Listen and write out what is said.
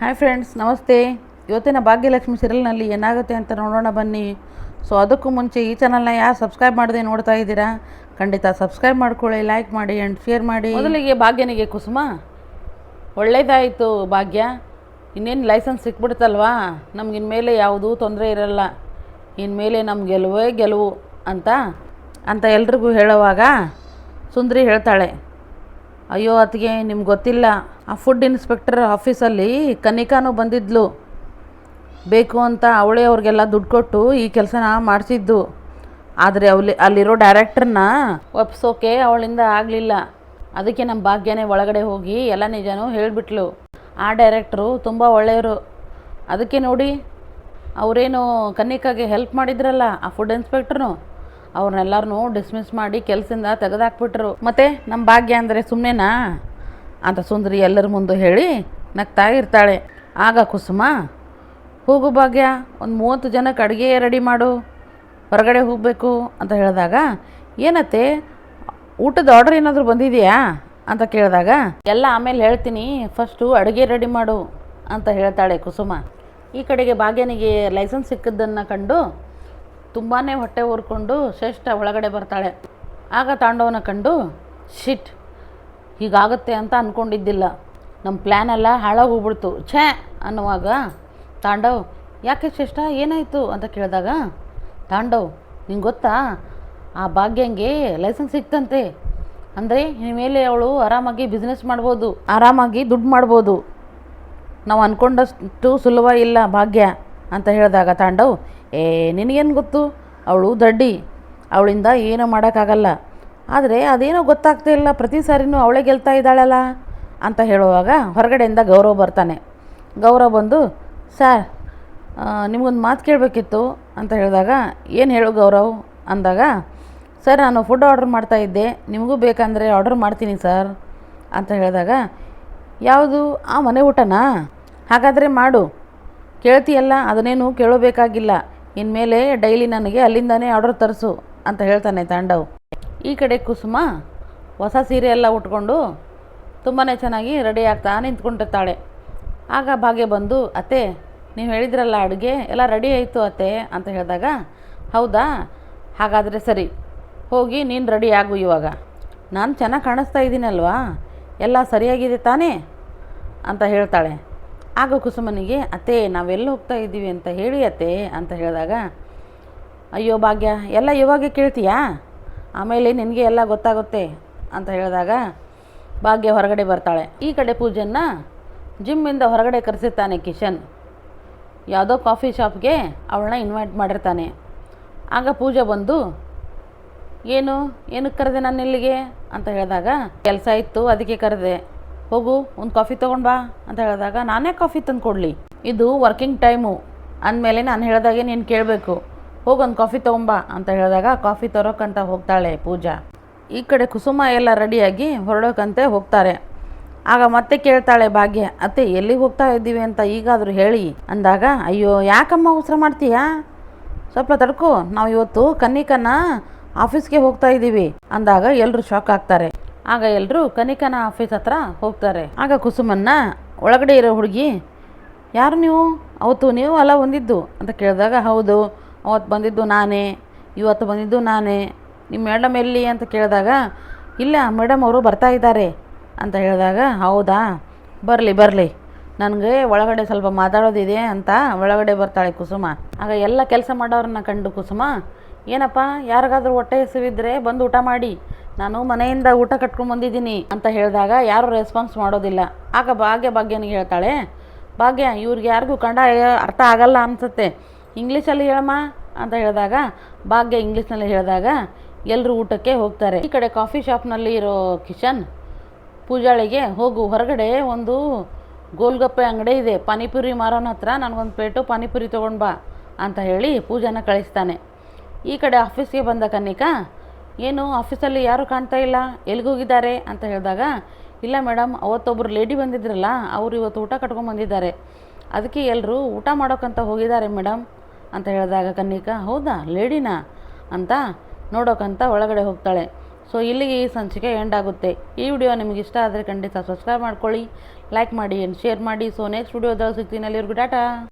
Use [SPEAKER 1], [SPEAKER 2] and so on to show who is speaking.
[SPEAKER 1] Hi friends ನಮಸ್ತೆ. ಇವತ್ತಿನ ಭಾಗ್ಯಲಕ್ಷ್ಮಿ ಸೀರಿಯಲ್ನಲ್ಲಿ ಏನಾಗುತ್ತೆ ಅಂತ ನೋಡೋಣ ಬನ್ನಿ. ಸೊ ಅದಕ್ಕೂ ಮುಂಚೆ ಈ ಚಾನಲ್ನ ಯಾರು ಸಬ್ಸ್ಕ್ರೈಬ್ ಮಾಡದೆ ನೋಡ್ತಾ ಇದ್ದೀರಾ, ಖಂಡಿತ ಸಬ್ಸ್ಕ್ರೈಬ್ ಮಾಡ್ಕೊಳ್ಳಿ ಲೈಕ್ ಮಾಡಿ ಆ್ಯಂಡ್ ಶೇರ್ ಮಾಡಿ. ಮೊದಲಿಗೆ ಭಾಗ್ಯನಿಗೆ ಕುಸುಮ. ಒಳ್ಳೇದಾಯಿತು ಭಾಗ್ಯ. ಇನ್ನೇನು ಲೈಸೆನ್ಸ್ ಸಿಕ್ಬಿಡ್ತಲ್ವಾ? ನಮ್ಗೆ ಇನ್ಮೇಲೆ ಯಾವುದೂ ತೊಂದರೆ ಇರಲ್ಲ. ಇನ್ಮೇಲೆ ನಮ್ಮ ಗೆಲುವೇ ಗೆಲುವು ಅಂತ ಅಂತ ಎಲ್ರಿಗೂ ಹೇಳುವಾಗ ಸುಂದ್ರಿ ಹೇಳ್ತಾಳೆ. ಅಯ್ಯೋ, ಅತ್ತಿಗೆ ನಿಮ್ಗೆ ಗೊತ್ತಿಲ್ಲ. ಆ ಫುಡ್ ಇನ್ಸ್ಪೆಕ್ಟರ್ ಆಫೀಸಲ್ಲಿ ಕನಿಕಾನು ಬಂದಿದ್ಲು. ಬೇಕು ಅಂತ ಅವಳೇ ಅವ್ರಿಗೆಲ್ಲ ದುಡ್ಡು ಕೊಟ್ಟು ಈ ಕೆಲಸನ ಮಾಡಿಸಿದ್ದು. ಆದರೆ ಅವಳಿ ಅಲ್ಲಿರೋ ಡೈರೆಕ್ಟ್ರನ್ನ ಒಪ್ಸೋಕೆ ಅವಳಿಂದ ಆಗಲಿಲ್ಲ. ಅದಕ್ಕೆ ನಮ್ಮ ಭಾಗ್ಯನೇ ಒಳಗಡೆ ಹೋಗಿ ಎಲ್ಲ ನಿಜನೂ ಹೇಳಿಬಿಟ್ಲು. ಆ ಡೈರೆಕ್ಟ್ರು ತುಂಬ ಒಳ್ಳೆಯವರು. ಅದಕ್ಕೆ ನೋಡಿ, ಅವರೇನು ಕನ್ನಿಕಾಗೆ ಹೆಲ್ಪ್ ಮಾಡಿದ್ರಲ್ಲ ಆ ಫುಡ್ ಇನ್ಸ್ಪೆಕ್ಟ್ರು ಅವ್ರನ್ನೆಲ್ಲರನ್ನೂ ಡಿಸ್ಮಿಸ್ ಮಾಡಿ ಕೆಲಸದಿಂದ ತೆಗೆದಾಕ್ಬಿಟ್ರು. ಮತ್ತು ನಮ್ಮ ಭಾಗ್ಯ ಅಂದರೆ ಸುಮ್ಮನೆನಾ ಅಂತ ಸುಂದರಿ ಎಲ್ಲರ ಮುಂದೆ ಹೇಳಿ ನಗ್ತಾ ಇರ್ತಾಳೆ. ಆಗ ಕುಸುಮ, ಹೋಗು ಭಾಗ್ಯ, ಒಂದು ಮೂವತ್ತು ಜನಕ್ಕೆ ಅಡುಗೆ ರೆಡಿ ಮಾಡು, ಹೊರಗಡೆ ಹೋಗಬೇಕು ಅಂತ ಹೇಳಿದಾಗ, ಏನತ್ತೆ, ಊಟದ ಆರ್ಡರ್ ಏನಾದರೂ ಬಂದಿದೆಯಾ ಅಂತ ಕೇಳಿದಾಗ, ಎಲ್ಲ ಆಮೇಲೆ ಹೇಳ್ತೀನಿ ಫಸ್ಟು ಅಡುಗೆ ರೆಡಿ ಮಾಡು ಅಂತ ಹೇಳ್ತಾಳೆ ಕುಸುಮ. ಈ ಕಡೆಗೆ ಭಾಗ್ಯನಿಗೆ ಲೈಸೆನ್ಸ್ ಸಿಕ್ಕಿದ್ದನ್ನು ಕಂಡು ತುಂಬಾ ಹೊಟ್ಟೆ ಊರ್ಕೊಂಡು ಶ್ರೇಷ್ಠ ಒಳಗಡೆ ಬರ್ತಾಳೆ. ಆಗ ತಾಂಡವನ ಕಂಡು ಶಿಟ್ ಹೀಗಾಗುತ್ತೆ ಅಂತ ಅಂದ್ಕೊಂಡಿದ್ದಿಲ್ಲ ನಮ್ಮ ಪ್ಲ್ಯಾನ್ ಎಲ್ಲ ಹಾಳಾಗೋಗ್ಬಿಡ್ತು ಛೇ! ಅನ್ನುವಾಗ, ತಾಂಡವ್, ಯಾಕೆ ಶ್ರೇಷ್ಠ? ಏನಾಯಿತು? ಅಂತ ಕೇಳಿದಾಗ, ತಾಂಡವ್, ನಿಂಗೆ ಗೊತ್ತಾ? ಆ ಭಾಗ್ಯಂಗೆ ಲೈಸೆನ್ಸ್ ಸಿಕ್ತಂತೆ. ಅಂದರೆ ಇನ್ಮೇಲೆ ಅವಳು ಆರಾಮಾಗಿ ಬಿಸ್ನೆಸ್ ಮಾಡ್ಬೋದು, ಆರಾಮಾಗಿ ದುಡ್ಡು ಮಾಡ್ಬೋದು. ನಾವು ಅಂದ್ಕೊಂಡಷ್ಟು ಸುಲಭ ಇಲ್ಲ ಭಾಗ್ಯ, ಅಂತ ಹೇಳಿದಾಗ ತಾಂಡವ್, ಏ, ನಿನಗೇನು ಗೊತ್ತು? ಅವಳು ದಡ್ಡಿ. ಅವಳಿಂದ ಏನೂ ಮಾಡೋಕ್ಕಾಗಲ್ಲ. ಆದರೆ ಅದೇನೋ ಗೊತ್ತಾಗ್ತಾ ಇಲ್ಲ, ಪ್ರತಿ ಸಾರಿನೂ ಅವಳೇ ಗೆಲ್ತಾ ಇದ್ದಾಳಲ್ಲ ಅಂತ ಹೇಳುವಾಗ ಹೊರಗಡೆಯಿಂದ ಗೌರವ್ ಬರ್ತಾನೆ. ಗೌರವ್ ಬಂದು, ಸರ್ ನಿಮಗೊಂದು ಮಾತು ಕೇಳಬೇಕಿತ್ತು ಅಂತ ಹೇಳಿದಾಗ, ಏನು ಹೇಳು ಗೌರವ್? ಅಂದಾಗ, ಸರ್, ನಾನು ಫುಡ್ ಆರ್ಡರ್ ಮಾಡ್ತಾ ಇದ್ದೆ, ನಿಮಗೂ ಬೇಕಂದರೆ ಆರ್ಡರ್ ಮಾಡ್ತೀನಿ ಸರ್, ಅಂತ ಹೇಳಿದಾಗ, ಯಾವುದು? ಆ ಮನೆ ಊಟನಾ? ಹಾಗಾದರೆ ಮಾಡು. ಕೇಳ್ತೀಯಲ್ಲ, ಅದನ್ನೇನು ಕೇಳಬೇಕಾಗಿಲ್ಲ. ಇನ್ಮೇಲೆ ಡೈಲಿ ನನಗೆ ಅಲ್ಲಿಂದನೇ ಆರ್ಡರ್ ತರಿಸು, ಅಂತ ಹೇಳ್ತಾನೆ ತಾಂಡವ್. ಈ ಕಡೆ ಕುಸುಮ, ಹೊಸ ಸೀರೆ ಎಲ್ಲ ಉಟ್ಕೊಂಡು ತುಂಬಾ ಚೆನ್ನಾಗಿ ರೆಡಿ ಆಗ್ತಾ ನಿಂತ್ಕೊಂಡಿರ್ತಾಳೆ. ಆಗ ಭಾಗ್ಯ ಬಂದು, ಅತ್ತೆ, ನೀವು ಹೇಳಿದ್ರಲ್ಲ ಅಡುಗೆ, ಎಲ್ಲ ರೆಡಿ ಆಯಿತು ಅತ್ತೆ, ಅಂತ ಹೇಳಿದಾಗ, ಹೌದಾ? ಹಾಗಾದರೆ ಸರಿ, ಹೋಗಿ ನೀನು ರೆಡಿ ಆಗು ಇವಾಗ. ನಾನು ಚೆನ್ನಾಗಿ ಕಾಣಿಸ್ತಾ ಇದ್ದೀನಲ್ವಾ ಎಲ್ಲ ಸರಿಯಾಗಿದೆ ತಾನೇ? ಅಂತ ಹೇಳ್ತಾಳೆ. ಆಗ ಕುಸುಮನಿಗೆ, ಅತ್ತೆ, ನಾವೆಲ್ಲ ಹೋಗ್ತಾ ಇದ್ದೀವಿ ಅಂತ ಹೇಳಿ ಅತ್ತೆ, ಅಂತ ಹೇಳಿದಾಗ, ಅಯ್ಯೋ ಭಾಗ್ಯ, ಎಲ್ಲ ಇವಾಗ ಕೇಳ್ತೀಯಾ? ಆಮೇಲೆ ನಿನಗೆ ಎಲ್ಲ ಗೊತ್ತಾಗುತ್ತೆ ಅಂತ ಹೇಳಿದಾಗ ಭಾಗ್ಯ ಹೊರಗಡೆ ಬರ್ತಾಳೆ. ಈ ಕಡೆ ಪೂಜೆನ ಜಿಮ್ಮಿಂದ ಹೊರಗಡೆ ಕರೆಸಿರ್ತಾನೆ ಕಿಶನ್. ಯಾವುದೋ ಕಾಫಿ ಶಾಪ್ಗೆ ಅವಳನ್ನ ಇನ್ವೈಟ್ ಮಾಡಿರ್ತಾನೆ. ಆಗ ಪೂಜೆ ಬಂದು, ಏನು? ಏನಕ್ಕೆ ಕರೆದೆ ನಾನು ಇಲ್ಲಿಗೆ? ಅಂತ ಹೇಳಿದಾಗ, ಕೆಲಸ ಇತ್ತು, ಅದಕ್ಕೆ ಕರೆದೆ. ಹೋಗು, ಒಂದು ಕಾಫಿ ತೊಗೊಂಡು ಬಾ. ಅಂತ ಹೇಳಿದಾಗ, ನಾನೇ ಕಾಫಿ ತಂದು ಕೊಡಲಿ ಇದು ವರ್ಕಿಂಗ್ ಟೈಮು ಅಂದಮೇಲೆ ನಾನು ಹೇಳಿದಾಗೆ ನೀನು ಕೇಳಬೇಕು? ಹೋಗಿ ಒಂದು ಕಾಫಿ ತೊಗೊಂಬಾ ಅಂತ ಹೇಳಿದಾಗ ಕಾಫಿ ತರೋಕ್ಕಂತ ಹೋಗ್ತಾಳೆ ಪೂಜಾ. ಈ ಕಡೆ ಕುಸುಮ ಎಲ್ಲ ರೆಡಿಯಾಗಿ ಹೊರಡೋಕ್ಕಂತೆ ಹೋಗ್ತಾರೆ. ಆಗ ಮತ್ತೆ ಕೇಳ್ತಾಳೆ ಭಾಗ್ಯ, ಅತ್ತೆ, ಎಲ್ಲಿಗೆ ಹೋಗ್ತಾ ಇದ್ದೀವಿ ಅಂತ ಈಗಾದರೂ ಹೇಳಿ. ಅಂದಾಗ, ಅಯ್ಯೋ, ಯಾಕಮ್ಮ ಉಸಿರು ಮಾಡ್ತೀಯಾ? ಸ್ವಲ್ಪ ತಡ್ಕೊ, ನಾವು ಇವತ್ತು ಕನ್ನಿಕನ ಆಫೀಸ್ಗೆ ಹೋಗ್ತಾ ಇದ್ದೀವಿ. ಅಂದಾಗ ಎಲ್ಲರೂ ಶಾಕ್ ಆಗ್ತಾರೆ. ಆಗ ಎಲ್ಲರೂ ಕನಿಕನ ಆಫೀಸ್ ಹತ್ರ ಹೋಗ್ತಾರೆ. ಆಗ ಕುಸುಮನ್ನ, ಒಳಗಡೆ ಇರೋ ಹುಡುಗಿ, ಯಾರು ನೀವು? ಅವತ್ತು ನೀವು ಅಲ್ಲ ಹೊಂದಿದ್ದು ಅಂತ ಕೇಳಿದಾಗ, ಹೌದು ಅವತ್ತು ಬಂದಿದ್ದು ನಾನೇ, ಇವತ್ತು ಬಂದಿದ್ದು ನಾನೇ. ನಿಮ್ಮ ಮೇಡಮ್ ಎಲ್ಲಿ ಅಂತ ಕೇಳಿದಾಗ, ಇಲ್ಲ, ಮೇಡಮ್ ಅವರು ಬರ್ತಾ ಇದ್ದಾರೆ ಅಂತ ಹೇಳಿದಾಗ, ಹೌದಾ? ಬರಲಿ ಬರಲಿ. ನನಗೆ ಒಳಗಡೆ ಸ್ವಲ್ಪ ಮಾತಾಡೋದಿದೆ ಅಂತ ಒಳಗಡೆ ಬರ್ತಾಳೆ ಕುಸುಮ. ಆಗ ಎಲ್ಲ ಕೆಲಸ ಮಾಡೋರನ್ನ ಕಂಡು ಕುಸುಮ, ಏನಪ್ಪ, ಯಾರಿಗಾದ್ರೂ ಹೊಟ್ಟೆ ಹಸಿವಿದ್ರೆ ಬಂದು ಊಟ ಮಾಡಿ. ನಾನು ಮನೆಯಿಂದ ಊಟ ಕಟ್ಕೊಂಡು ಬಂದಿದ್ದೀನಿ ಅಂತ ಹೇಳಿದಾಗ ಯಾರೂ ರೆಸ್ಪಾನ್ಸ್ ಮಾಡೋದಿಲ್ಲ. ಆಗ ಭಾಗ್ಯ ಭಾಗ್ಯನಿಗೆ ಹೇಳ್ತಾಳೆ, ಭಾಗ್ಯ, ಇವ್ರಿಗೆ ಯಾರಿಗೂ ಕಂಡ ಅರ್ಥ ಆಗಲ್ಲ ಅನ್ಸುತ್ತೆ. ಇಂಗ್ಲೀಷಲ್ಲಿ ಹೇಳಮ್ಮ ಅಂತ ಹೇಳಿದಾಗ, ಭಾಗ್ಯ ಇಂಗ್ಲೀಷ್ನಲ್ಲಿ ಹೇಳಿದಾಗ ಎಲ್ಲರೂ ಊಟಕ್ಕೆ ಹೋಗ್ತಾರೆ. ಈ ಕಡೆ ಕಾಫಿ ಶಾಪ್ನಲ್ಲಿ ಇರೋ ಕಿಶನ್ ಪೂಜಾಳಿಗೆ, ಹೋಗು, ಹೊರಗಡೆ ಒಂದು ಗೋಲ್ಗಪ್ಪೆ ಅಂಗಡಿ ಇದೆ. ಪಾನಿಪುರಿ ಮಾರೋನ ಹತ್ರ ನನಗೊಂದು ಪ್ಲೇಟು ಪಾನಿಪುರಿ ತೊಗೊಂಡು ಬಾ ಅಂತ ಹೇಳಿ ಪೂಜಾನ ಕಳಿಸ್ತಾನೆ. ಈ ಕಡೆ ಆಫೀಸ್ಗೆ ಬಂದ ಕನ್ನಿಕಾ, ಏನು ಆಫೀಸಲ್ಲಿ ಯಾರೂ ಕಾಣ್ತಾ ಇಲ್ಲ? ಎಲ್ಲಿಗೋಗಿದ್ದಾರೆ ಅಂತ ಹೇಳಿದಾಗ, ಇಲ್ಲ ಮೇಡಮ್ ಅವತ್ತೊಬ್ಬರು ಲೇಡಿ ಬಂದಿದ್ರಲ್ಲ, ಅವರು ಇವತ್ತು ಊಟ ಕಟ್ಕೊಂಡು ಬಂದಿದ್ದಾರೆ. ಅದಕ್ಕೆ ಎಲ್ಲರೂ ಊಟ ಮಾಡೋಕ್ಕಂತ ಹೋಗಿದ್ದಾರೆ ಮೇಡಮ್. ಅಂತ ಹೇಳಿದಾಗ ಕನ್ನಿಕಾ, ಹೌದಾ, ಲೇಡಿನಾ? ಅಂತ ನೋಡೋಕ್ಕಂತ ಒಳಗಡೆ ಹೋಗ್ತಾಳೆ. ಸೊ ಇಲ್ಲಿಗೆ ಈ ಸಂಚಿಕೆ ಎಂಡ್ ಆಗುತ್ತೆ. ಈ ವಿಡಿಯೋ ನಿಮಗೆ ಇಷ್ಟ ಆದರೆ ಖಂಡಿತ ಸಬ್ಸ್ಕ್ರೈಬ್ ಮಾಡ್ಕೊಳ್ಳಿ ಲೈಕ್ ಮಾಡಿ ಏನು ಶೇರ್ ಮಾಡಿ. ಸೊ ನೆಕ್ಸ್ಟ್ ವಿಡಿಯೋದಲ್ಲಿ ಸಿಗ್ತೀನಿ. ಅಲ್ಲಿವರೆಗೂ ಟಾಟಾ!